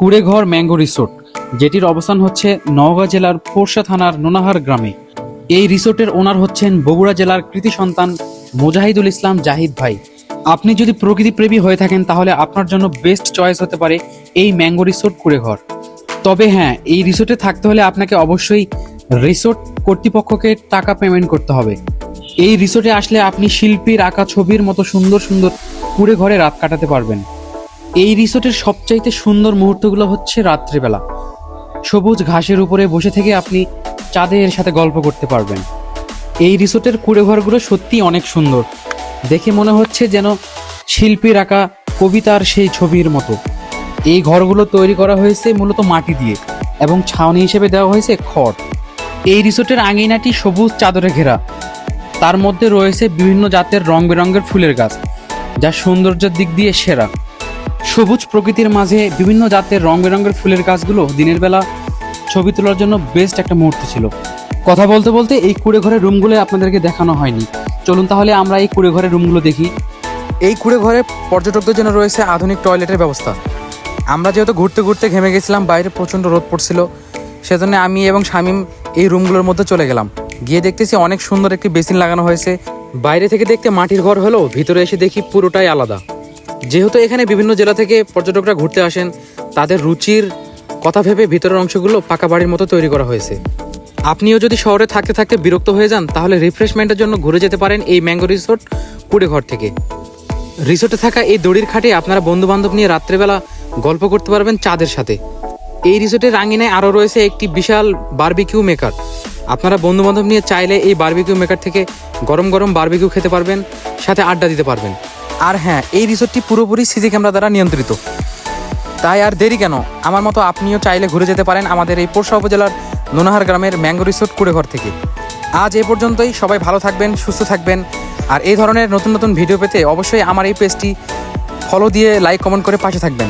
কুড়েঘর mango resort, যেটির অবস্থান হচ্ছে নওগাঁ জেলার পোরশা থানার নোনাহার গ্রামে। এই রিসোর্টের ওনার হচ্ছেন বগুড়া জেলার কৃতি সন্তান মোজাহিদুল ইসলাম জাহিদ ভাই। আপনি যদি প্রকৃতিপ্রেমী হয়ে থাকেন, তাহলে আপনার জন্য বেস্ট চয়েস হতে পারে এই ম্যাঙ্গো রিসোর্ট কুড়েঘর। তবে হ্যাঁ এই রিসোর্টে থাকতে হলে আপনাকে অবশ্যই রিসোর্ট কর্তৃপক্ষকে টাকা পেমেন্ট করতে হবে। এই রিসোর্টে আসলে আপনি শিল্পীর আঁকা ছবির মতো সুন্দর সুন্দর কুড়ে ঘরে রাত কাটাতে পারবেন। এই রিসোর্টের সবচাইতে সুন্দর মুহূর্তগুলো হচ্ছে রাত্রিবেলা। সবুজ ঘাসের উপরে বসে থেকে আপনি চাঁদের সাথে গল্প করতে পারবেন। এই রিসোর্টের কুড়ে ঘরগুলো সত্যিই অনেক সুন্দর। দেখে মনে হচ্ছে যেন শিল্পীর আঁকা কবিতার সেই ছবির মতো। এই ঘরগুলো তৈরি করা হয়েছে মূলত মাটি দিয়ে এবং ছাউনি হিসেবে দেওয়া হয়েছে খড়। এই রিসোর্টের আঙিনাটি সবুজ চাদরে ঘেরা। তার মধ্যে রয়েছে বিভিন্ন জাতের রং বেরঙের ফুলের গাছ, যা সৌন্দর্যের দিক দিয়ে সেরা। সবুজ প্রকৃতির মাঝে বিভিন্ন জাতের রং বেরঙের ফুলের গাছগুলো দিনের বেলা ছবি তোলার জন্য বেস্ট একটা মুহূর্ত ছিল। কথা বলতে বলতে এই কুড়ে ঘরের রুমগুলো আপনাদেরকে দেখানো হয়নি। চলুন তাহলে আমরা এই কুড়ে ঘরের রুমগুলো দেখি। এই কুড়ে ঘরে পর্যটকদের জন্য রয়েছে আধুনিক টয়লেটের ব্যবস্থা। আমরা যেহেতু ঘুরতে ঘুরতে ঘেমে গেছিলাম, বাইরে প্রচণ্ড রোদ পড়ছিল, সেজন্য আমি এবং শামিম এই রুমগুলোর মধ্যে চলে গেলাম। গিয়ে দেখতেছি অনেক সুন্দর একটি বেসিন লাগানো হয়েছে। বাইরে থেকে দেখতে মাটির ঘর হলেও ভিতরে এসে দেখি পুরোটাই আলাদা। যেহেতু এখানে বিভিন্ন জেলা থেকে পর্যটকরা ঘুরতে আসেন, তাদের রুচির কথা ভেবে ভিতরের অংশগুলো পাকা বাড়ির মতো তৈরি করা হয়েছে। আপনিও যদি শহরে থাকতে থাকতে বিরক্ত হয়ে যান, তাহলে রিফ্রেশমেন্টের জন্য ঘুরে যেতে পারেন এই ম্যাঙ্গো রিসোর্ট কুড়ে ঘর থেকে। রিসোর্টে থাকা এই দড়ির খাটে আপনারা বন্ধু বান্ধব নিয়ে রাত্রেবেলা গল্প করতে পারবেন চাঁদের সাথে। এই রিসোর্টের রাঙিনায় আরও রয়েছে একটি বিশাল বারবিকিউ মেকার। আপনারা বন্ধু বান্ধব নিয়ে চাইলে এই বারবিকিউ মেকার থেকে গরম গরম বারবিকিউ খেতে পারবেন, সাথে আড্ডা দিতে পারবেন। আর হ্যাঁ এই রিসোর্টটি পুরোপুরি সিসি ক্যামেরা দ্বারা নিয়ন্ত্রিত। তাই আর দেরি কেন? আমার মতো আপনিও চাইলে ঘুরে যেতে পারেন আমাদের এই পোরশা উপজেলার নোনাহার গ্রামের ম্যাঙ্গো রিসোর্ট কুড়েঘর থেকে। আজ এ পর্যন্তই, সবাই ভালো থাকবেন, সুস্থ থাকবেন। আর এই ধরনের নতুন নতুন ভিডিও পেতে অবশ্যই আমার এই পেজটি ফলো দিয়ে লাইক কমেন্ট করে পাশে থাকবেন।